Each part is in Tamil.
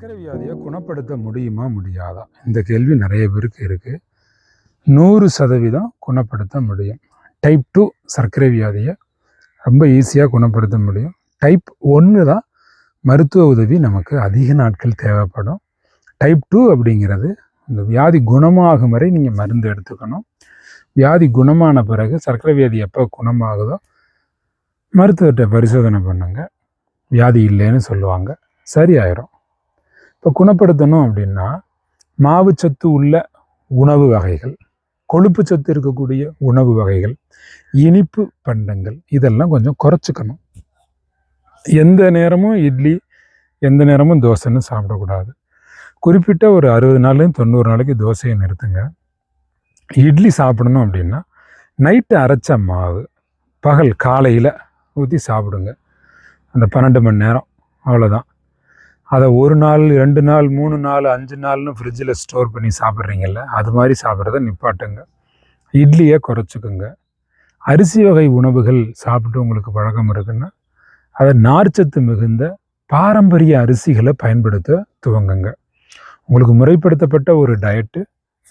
சர்க்கரை வியாதியை குணப்படுத்த முடியுமா முடியாதா? இந்த கேள்வி நிறைய பேருக்கு இருக்குது நூறு சதவீதம் குணப்படுத்த முடியும். டைப் டூ சர்க்கரை வியாதியை ரொம்ப ஈஸியாக குணப்படுத்த முடியும். டைப் ஒன்று தான் மருத்துவ உதவி நமக்கு அதிக நாட்கள் தேவைப்படும். டைப் டூ அப்படிங்கிறது இந்த வியாதி குணமாகும் வரை நீங்கள் மருந்து எடுத்துக்கணும். வியாதி குணமான பிறகு சர்க்கரை வியாதி எப்போ குணமாகுதோ மருத்துவர்கிட்ட பரிசோதனை பண்ணுங்கள் வியாதி இல்லைன்னு சொல்லுவாங்க. சரியாயிரும். இப்போ குணப்படுத்தணும் அப்படின்னா மாவுச்சத்து உள்ள உணவு வகைகள் கொழுப்பு சத்து இருக்கக்கூடிய உணவு வகைகள் இனிப்பு பண்டங்கள் இதெல்லாம் கொஞ்சம் குறைச்சிக்கணும். எந்த நேரமும் இட்லி எந்த நேரமும் தோசைன்னு சாப்பிடக்கூடாது. குறிப்பிட்ட ஒரு அறுபது நாள்லேயும் தொண்ணூறு நாளைக்கு தோசையை நிறுத்துங்க. இட்லி சாப்பிடணும் அப்படின்னா நைட்டு அரைச்ச மாவு பகல் காலையில் ஊற்றி சாப்பிடுங்க. அந்த பன்னெண்டு மணி நேரம் அவ்வளோதான் அதை ஒரு நாள் ரெண்டு நாள் மூணு நாள் அஞ்சு நாள்னு ஃப்ரிட்ஜில் ஸ்டோர் பண்ணி சாப்பிட்றீங்கல்ல அது மாதிரி சாப்பிட்றத நிப்பாட்டுங்க. இட்லியை குறைச்சிக்குங்க. அரிசி வகை உணவுகள் சாப்பிட்டு உங்களுக்கு பழக்கம் இருக்குன்னா அதை நார்ச்சத்து மிகுந்த பாரம்பரிய அரிசிகளை பயன்படுத்த துவங்குங்க. உங்களுக்கு முறைப்படுத்தப்பட்ட ஒரு டயட்டு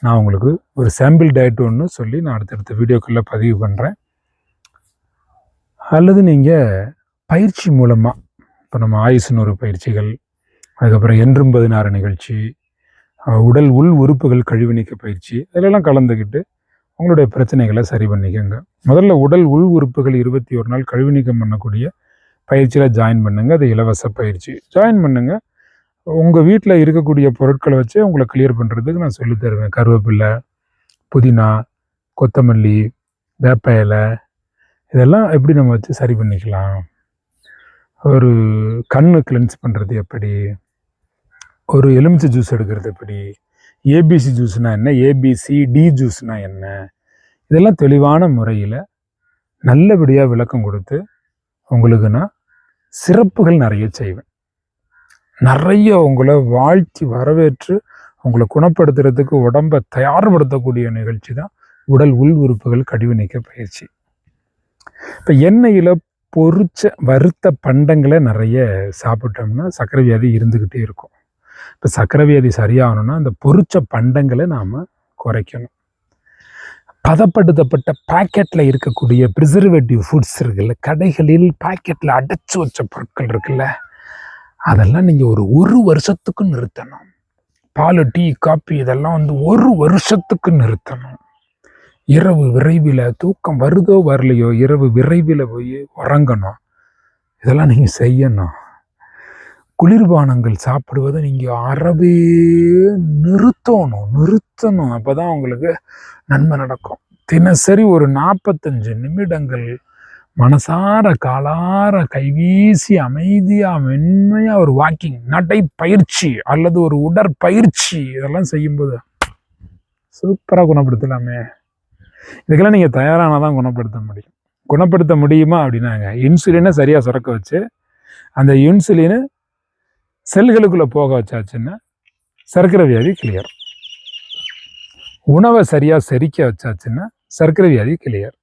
நான் உங்களுக்கு ஒரு சாம்பிள் டயட் ஒன்று சொல்லி நான் அடுத்தடுத்த வீடியோக்களில் பதிவு பண்ணுறேன் அல்லது நீங்கள் பயிற்சி மூலமாக இப்போ நம்ம ஆயுசுன்னு ஒரு பயிற்சிகள் அதுக்கப்புறம் என்றும் பதினாறு நிகழ்ச்சி உடல் உள் உறுப்புகள் கழிவு நீக்க பயிற்சி இதிலெல்லாம் கலந்துக்கிட்டு உங்களுடைய பிரச்சனைகளை சரி பண்ணிக்கோங்க. முதல்ல உடல் உள் உறுப்புகள் இருபத்தி ஒரு நாள் கழிவு நீக்கம் பண்ணக்கூடிய பயிற்சியில் ஜாயின் பண்ணுங்க. அது இலவச பயிற்சி. ஜாயின் பண்ணுங்கள் உங்கள் வீட்டில் இருக்கக்கூடிய பொருட்களை வச்சு உங்களை கிளியர் பண்ணுறதுக்கு நான் சொல்லித் தருவேன். கருவேப்பிலை புதினா கொத்தமல்லி வேப்ப இலை இதெல்லாம் எப்படி நம்ம வச்சு சரி பண்ணிக்கலாம்? ஒரு கண்ணு கிளென்ஸ் பண்ணுறது எப்படி? ஒரு எலுமிச்சை ஜூஸ் எடுக்கிறது எப்படி? ஏபிசி ஜூஸ்னால் என்ன? ஏபிசி டி ஜூஸ்னால் என்ன? இதெல்லாம் தெளிவான முறையில் நல்லபடியாக விளக்கம் கொடுத்து உங்களுக்கு நான் சிறப்புகள் நிறைய செய்வேன். நிறைய உங்களை வாழ்த்தி வரவேற்று உங்களை குணப்படுத்துறதுக்கு உடம்பை தயார்படுத்தக்கூடிய நிகழ்ச்சி தான் உடல் உள் உறுப்புகள் கழிவு நீக்க பயிற்சி. இப்போ எண்ணெயில் பொறிச்ச வறுத்த பண்டங்களை நிறைய சாப்பிட்டோம்னா சர்க்கரை வியாதி இருந்துக்கிட்டே இருக்கும். இப்போ சக்கரவியாதி வியாதி சரியாகணும்னா அந்த பொறிச்ச பண்டங்களை நாம் குறைக்கணும். பதப்படுத்தப்பட்ட பாக்கெட்டில் இருக்கக்கூடிய ப்ரிசர்வேட்டிவ் ஃபுட்ஸ் இருக்குல்ல கடைகளில் பாக்கெட்டில் அடைச்சி வச்ச பொருட்கள் இருக்குல்ல அதெல்லாம் நீங்கள் ஒரு ஒரு வருஷத்துக்கு நிறுத்தணும். பால் டீ காப்பி இதெல்லாம் வந்து ஒரு வருஷத்துக்கு நிறுத்தணும். இரவு விரைவில் தூக்கம் வருதோ வரலையோ இரவு விரைவில் போய் உறங்கணும். இதெல்லாம் நீங்கள் செய்யணும். குளிர்பானங்கள் சாப்பிடுவதை நீங்கள் அறவே நிறுத்தணும் நிறுத்தணும். அப்போ தான் உங்களுக்கு நன்மை நடக்கும். தினசரி ஒரு நாற்பத்தஞ்சு நிமிடங்கள் மனசார காலார கைவீசி அமைதியாக மென்மையாக ஒரு வாக்கிங் நடைப்பயிற்சி அல்லது ஒரு உடற்பயிற்சி இதெல்லாம் செய்யும்போது சூப்பராக குணப்படுத்தலாமே. இதுக்கெல்லாம் நீங்கள் தயாரானால் தான் குணப்படுத்த முடியும். குணப்படுத்த முடியுமா அப்படின்னாங்க. இன்சுலினை சரியாக சுரக்க வச்சு அந்த இன்சுலினை செல்களுக்குள்ளே போக வச்சாச்சுன்னா சர்க்கரை வியாதி கிளியர் உணவை சரியாக செரிக்க வச்சாச்சுன்னா சர்க்கரை வியாதி கிளியர்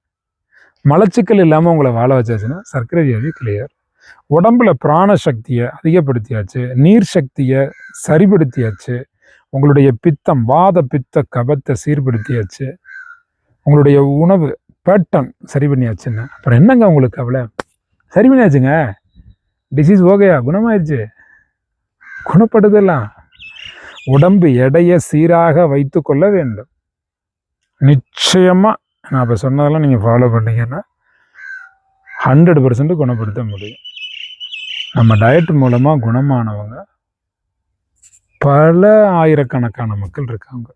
மலச்சிக்கல் இல்லாமல் உங்களை வாழ வச்சாச்சுன்னா சர்க்கரை வியாதி கிளியர் உடம்புல பிராண சக்தியை அதிகப்படுத்தியாச்சு நீர் சக்தியை சரிப்படுத்தியாச்சு உங்களுடைய பித்தம் வாத பித்த கபத்தை சீர்படுத்தியாச்சு உங்களுடைய உணவு பேட்டன் சரி பண்ணியாச்சுன்னு அப்புறம் என்னங்க உங்களுக்கு கவலை? சரி பண்ணியாச்சுங்க. டிசீஸ் ஓகேயா குணமாயிருச்சு? குணப்படுதலாம் உடம்பு எடையை சீராக வைத்து கொள்ள வேண்டும். நிச்சயமாக நான் இப்போ சொன்னதெல்லாம் நீங்கள் ஃபாலோ பண்ணீங்கன்னா ஹண்ட்ரட் பர்சன்ட் குணப்படுத்த முடியும். நம்ம டயட் மூலமாக குணமானவங்க பல ஆயிரக்கணக்கான மக்கள் இருக்காங்க.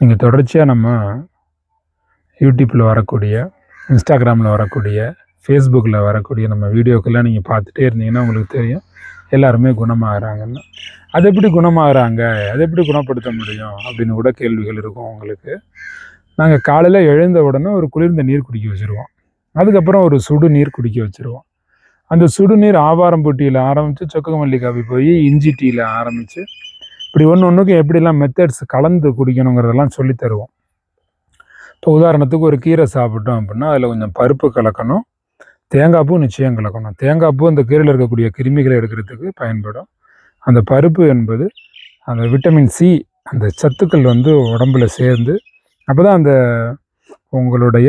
நீங்கள் தொடர்ச்சியாக நம்ம யூடியூப்பில் வரக்கூடிய இன்ஸ்டாகிராமில் வரக்கூடிய ஃபேஸ்புக்கில் வரக்கூடிய நம்ம வீடியோக்கெல்லாம் நீங்கள் பார்த்துட்டே இருந்தீங்கன்னா உங்களுக்கு தெரியும். எல்லாருமே குணமாகறாங்கன்னு. அது எப்படி குணமாகறாங்க? அது எப்படி குணப்படுத்த முடியும்? அப்படின்னு கூட கேள்விகள் இருக்கும் உங்களுக்கு. நாங்கள் காலையில் எழுந்த உடனே ஒரு குளிர்ந்த நீர் குடிக்க வச்சுருவோம். அதுக்கப்புறம் ஒரு சுடு நீர் குடிக்க வச்சுருவோம். அந்த சுடுநீர் ஆவாரம் பொட்டியில் ஆரம்பித்து சொக்கமல்லி காப்பி போய் இஞ்சி டீயில் ஆரம்பித்து இப்படி ஒன்று ஒன்றுக்கும் எப்படிலாம் மெத்தட்ஸ் கலந்து குடிக்கணுங்கிறதெல்லாம் சொல்லித்தருவோம் இப்போ உதாரணத்துக்கு ஒரு கீரை சாப்பிட்டோம் அப்படின்னா அதில் கொஞ்சம் பருப்பு கலக்கணும். தேங்காய் பூ நிச்சயம் கலக்கணும் தேங்காய் பூ அந்த கீரையில் இருக்கக்கூடிய கிருமிகளை எடுக்கிறதுக்கு பயன்படும். அந்த பருப்பு என்பது அந்த விட்டமின் சி அந்த சத்துக்கள் வந்து உடம்புல சேர்ந்து அப்போ தான் அந்த உங்களுடைய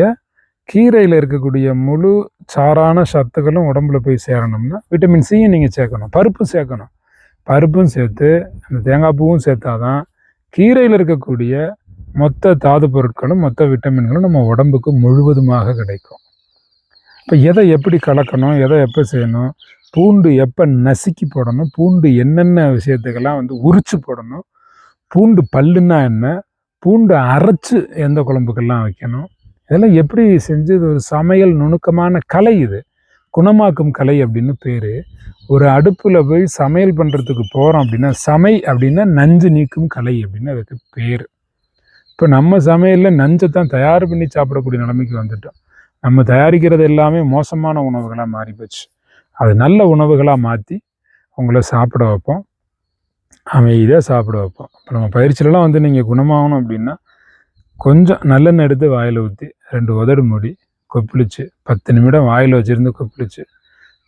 கீரையில் இருக்கக்கூடிய முழு சாரான சத்துக்களும் உடம்புல போய் சேரணும்னா விட்டமின் சியும் நீங்கள் சேர்க்கணும். பருப்பும் சேர்க்கணும். பருப்பும் சேர்த்து அந்த தேங்காய் பூவும் சேர்த்தா தான் கீரையில் இருக்கக்கூடிய மொத்த தாது பொருட்களும் மொத்த விட்டமின்களும் நம்ம உடம்புக்கு முழுவதுமாக கிடைக்கும். இப்போ எதை எப்படி கலக்கணும் எதை எப்போ செய்யணும் பூண்டு எப்போ நசுக்கி போடணும் பூண்டு என்னென்ன விஷயத்துக்கெல்லாம் வந்து உரிச்சு போடணும் பூண்டு பல்லுன்னா என்ன பூண்டு அரைச்சு எந்த குழம்புக்கெல்லாம் வைக்கணும் இதெல்லாம் எப்படி செஞ்சு இது ஒரு சமையல் நுணுக்கமான கலை இது. குணமாக்கும் கலை அப்படின்னு பேர். ஒரு அடுப்பில் போய் சமையல் பண்ணுறதுக்கு போகிறோம் அப்படின்னா சமை அப்படின்னா நஞ்சு நீக்கும் கலை அப்படின்னு அதுக்கு பேர். இப்போ நம்ம சமையலில் நஞ்சை தான் தயார் பண்ணி சாப்பிடக்கூடிய நிலைமைக்கு வந்துட்டோம். நம்ம தயாரிக்கிறது எல்லாமே மோசமான உணவுகளாக மாறி போச்சு அது நல்ல உணவுகளாக மாற்றி உங்களை சாப்பிட வைப்போம். அமைதியாக சாப்பிட வைப்போம். இப்போ நம்ம பயிற்சியிலலாம் வந்து நீங்கள் குணமாகணும் அப்படின்னா கொஞ்சம் நல்லெண்ணெய் எடுத்து வாயில் ஊற்றி ரெண்டு உதடு மூடி கொப்பளிச்சு பத்து நிமிடம் வாயில் வச்சுருந்து கொப்பளிச்சு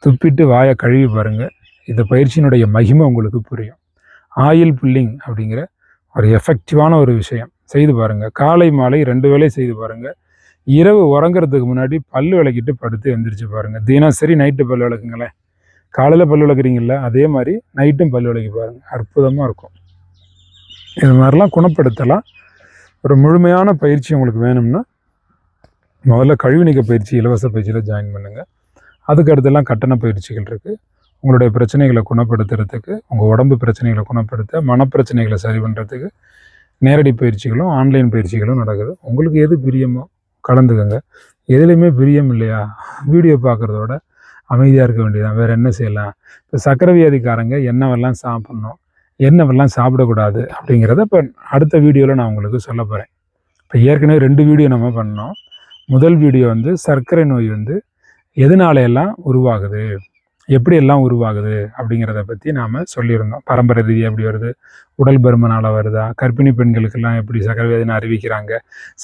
துப்பிட்டு வாயை கழுவி பாருங்கள் இந்த பயிற்சியினுடைய மகிமை உங்களுக்கு புரியும். ஆயில் புல்லிங் அப்படிங்கிற ஒரு எஃபெக்டிவான ஒரு விஷயம். செய்து பாருங்கள் காலை மாலை ரெண்டு வேலையும் செய்து பாருங்கள் இரவு உறங்குறதுக்கு முன்னாடி பல் விளக்கிட்டு படுத்து எந்திரிச்சு பாருங்கள் தினசரி நைட்டு பல் விளக்குங்களேன். காலையில் பல் விளக்குறீங்கள அதே மாதிரி நைட்டும் பல் விளக்கி பாருங்கள் அற்புதமாக இருக்கும். இது மாதிரிலாம் குணப்படுத்தலாம். ஒரு முழுமையான பயிற்சி உங்களுக்கு வேணும்னா முதல்ல கழிவு நீக்க பயிற்சி இலவச பயிற்சியில் ஜாயின் பண்ணுங்கள் அதுக்கடுத்தெல்லாம் கட்டண பயிற்சிகள் இருக்குது உங்களுடைய பிரச்சனைகளை குணப்படுத்துறதுக்கு உங்கள் உடம்பு பிரச்சனைகளை குணப்படுத்த மனப்பிரச்சனைகளை சரி பண்ணுறதுக்கு நேரடி பயிற்சிகளும் ஆன்லைன் பயிற்சிகளும் நடக்குது. உங்களுக்கு எது பிரியமோ கலந்துக்கங்க. எதுலேயுமே பிரியம் இல்லையா? வீடியோ பார்க்குறதோட அமைதியாக இருக்க வேண்டியதான் வேறு என்ன செய்யலாம்? இப்போ சக்கரை வியாதிக்காரங்க என்னவெல்லாம் சாப்பிட்ணும்? என்னவெல்லாம் சாப்பிடக்கூடாது? அப்படிங்கிறத இப்போ அடுத்த வீடியோவில் நான் உங்களுக்கு சொல்ல போகிறேன் இப்போ ஏற்கனவே ரெண்டு வீடியோ நம்ம பண்ணோம். முதல் வீடியோ வந்து சர்க்கரை நோய் வந்து எதனால எல்லாம் உருவாகுது? எப்படி எல்லாம் உருவாகுது அப்படிங்கிறத பற்றி நாம் சொல்லியிருந்தோம். பரம்பரை ரீதியாக எப்படி வருது? உடல் பருமனால் வருதா? கர்ப்பிணி பெண்களுக்கெல்லாம் எப்படி சக்கர வியாதின்னு அறிவிக்கிறாங்க?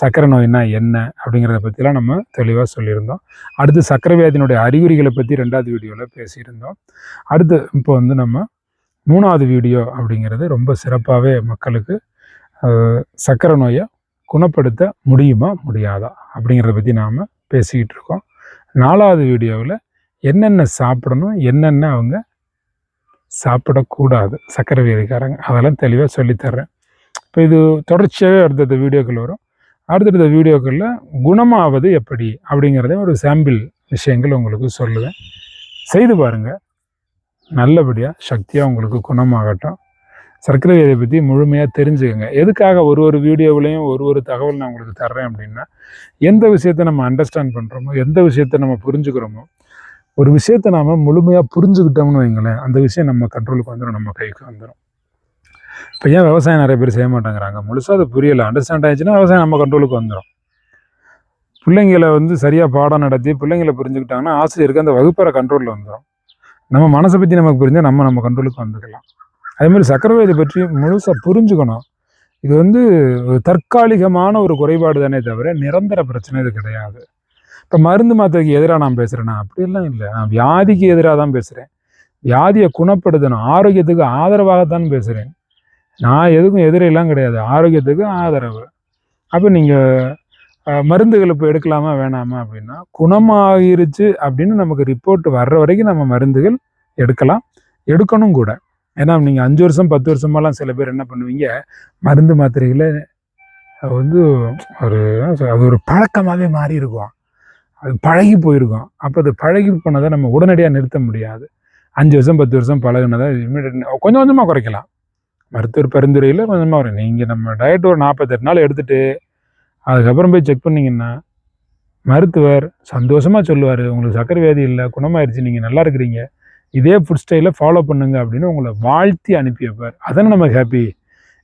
சக்கரை நோய்னா என்ன? அப்படிங்கிறத பற்றிலாம் நம்ம தெளிவாக சொல்லியிருந்தோம். அடுத்து சக்கரை வியாதியினுடைய அறிகுறிகளை பற்றி ரெண்டாவது வீடியோவில் பேசியிருந்தோம். அடுத்து இப்போ வந்து நம்ம மூணாவது வீடியோ அப்படிங்கிறது ரொம்ப சிறப்பாகவே மக்களுக்கு சக்கரை நோயை குணப்படுத்த முடியுமா? முடியாதா? அப்படிங்கிறத பற்றி நாம் பேசிக்கிட்டு இருக்கோம். நாலாவது வீடியோவில் என்னென்ன சாப்பிடணும் என்னென்ன அவங்க சாப்பிடக்கூடாது சக்கரை வியாதிக்காரங்க அதெல்லாம் தெளிவாக சொல்லித்தர்றேன். இப்போ இது தொடர்ச்சியாகவே அடுத்தடுத்த வீடியோக்கள் வரும். அடுத்தடுத்த வீடியோக்களில் குணமாவது எப்படி அப்படிங்கிறத ஒரு சாம்பிள் விஷயங்கள் உங்களுக்கு சொல்லுவேன். செய்து பாருங்கள் நல்லபடியாக சக்தியாக உங்களுக்கு குணமாகட்டும். சர்க்கரை வியாதியை பற்றி முழுமையாக தெரிஞ்சுக்கோங்க. எதுக்காக ஒரு ஒரு வீடியோவிலையும் ஒரு ஒரு தகவல் நான் உங்களுக்கு தர்றேன் அப்படின்னா எந்த விஷயத்தை நம்ம அண்டர்ஸ்டாண்ட் பண்ணுறோமோ எந்த விஷயத்தை நம்ம புரிஞ்சுக்கிறோமோ ஒரு விஷயத்தை நாம் முழுமையாக புரிஞ்சுக்கிட்டோம்னு வைங்களேன் அந்த விஷயம் நம்ம கண்ட்ரோலுக்கு வந்துடும் நம்ம கைக்கு வந்துடும் இப்போ ஏன் விவசாயம் நிறைய பேர் செய்ய மாட்டேங்கிறாங்க? முழுசாக அது புரியலை. அண்டர்ஸ்டாண்ட் ஆயிடுச்சுன்னா விவசாயம் நம்ம கண்ட்ரோலுக்கு வந்துடும் பிள்ளைங்களை வந்து சரியாக பாடம் நடத்தி பிள்ளைங்களை புரிஞ்சுக்கிட்டாங்கன்னா ஆசிரியருக்கு அந்த வகுப்பறை கண்ட்ரோலில் வந்துடும் நம்ம மனசை பற்றி நமக்கு புரிஞ்சால் நம்ம நம்ம கண்ட்ரோலுக்கு வந்துக்கலாம். அதேமாதிரி மாதிரி பற்றி முழுசாக புரிஞ்சுக்கணும். இது வந்து ஒரு தற்காலிகமான ஒரு குறைபாடு தானே தவிர நிரந்தர பிரச்சனை இது கிடையாது. இப்போ மருந்து மாத்திரைக்கு எதிராக நான் பேசுகிறேன்னா அப்படியெல்லாம் இல்லை. நான் வியாதிக்கு எதிராக தான் பேசுகிறேன் வியாதியை குணப்படுத்தணும். ஆரோக்கியத்துக்கு ஆதரவாகத்தான் பேசுகிறேன் நான் எதுக்கும் எதிரெல்லாம் கிடையாது. ஆரோக்கியத்துக்கு ஆதரவு. அப்போ நீங்கள் மருந்துகள் இப்போ எடுக்கலாமா வேணாமா அப்படின்னா குணமாகிருச்சு அப்படின்னு நமக்கு ரிப்போர்ட் வர்ற வரைக்கும் நம்ம மருந்துகள் எடுக்கலாம். எடுக்கணும் கூட. ஏன்னா நீங்கள் அஞ்சு வருஷம் பத்து வருஷமெல்லாம் சில பேர் என்ன பண்ணுவீங்க? மருந்து மாத்திரைகளை வந்து ஒரு அது ஒரு பழக்கமாகவே மாறி இருக்கும் அது பழகி போயிருக்கும். அப்போ அது பழகி போனதை நம்ம உடனடியாக நிறுத்த முடியாது. அஞ்சு வருஷம் பத்து வருஷம் பழகினதை இமீடியட் கொஞ்சம் கொஞ்சமாக குறைக்கலாம். மருத்துவர் பரிந்துரையில் கொஞ்சமாக வரும் நீங்கள் நம்ம டயட் ஒரு நாற்பத்தெட்டு நாள் எடுத்துகிட்டு அதுக்கப்புறம் போய் செக் பண்ணீங்கன்னா மருத்துவர் சந்தோஷமாக சொல்லுவார் உங்களுக்கு சக்கரை வியாதி இல்லை குணமாயிருச்சு நீங்கள் நல்லா இருக்கிறீங்க. இதே ஃபுட் ஸ்டைலில் ஃபாலோ பண்ணுங்க அப்படின்னு உங்களை வாழ்த்தி அனுப்பி வைப்பார். அதானே நமக்கு ஹாப்பி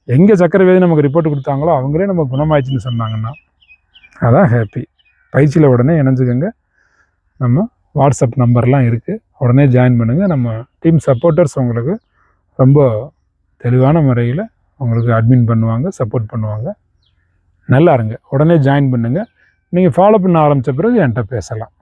எங்கே சக்கரை வியாதி நமக்கு ரிப்போர்ட் கொடுத்தாங்களோ அவங்களே நமக்கு குணமாயிடுச்சுன்னு சொன்னாங்கன்னா அதான் ஹாப்பி பயிற்சியில் உடனே இணைஞ்சுக்கோங்க. நம்ம வாட்ஸ்அப் நம்பர்லாம் இருக்குது உடனே ஜாயின் பண்ணுங்கள் நம்ம டீம் சப்போர்ட்டர்ஸ் உங்களுக்கு ரொம்ப தெளிவான முறையில் உங்களுக்கு அட்மின் பண்ணுவாங்க சப்போர்ட் பண்ணுவாங்க. நல்லா இருங்க. உடனே ஜாயின் பண்ணுங்கள் நீங்கள் ஃபாலோ பண்ண ஆரம்பித்த பிறகு என்கிட்ட பேசலாம்.